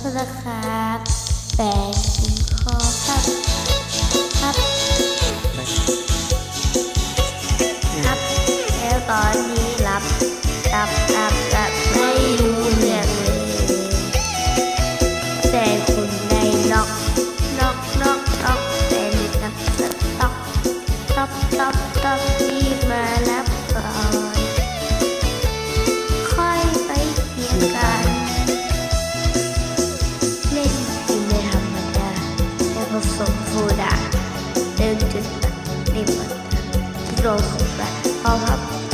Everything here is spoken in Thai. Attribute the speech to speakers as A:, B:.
A: โทษนะครับแปดถึงคอครับครับครับแล้วตอนนี้รับตับตับรับไม่รู้เรื่องเลยแต่คุณในน็อกน็อกน็อกล็อกเป็นนับต๊อกต๊อกตับตับรีบมารับก่อน those. I'll have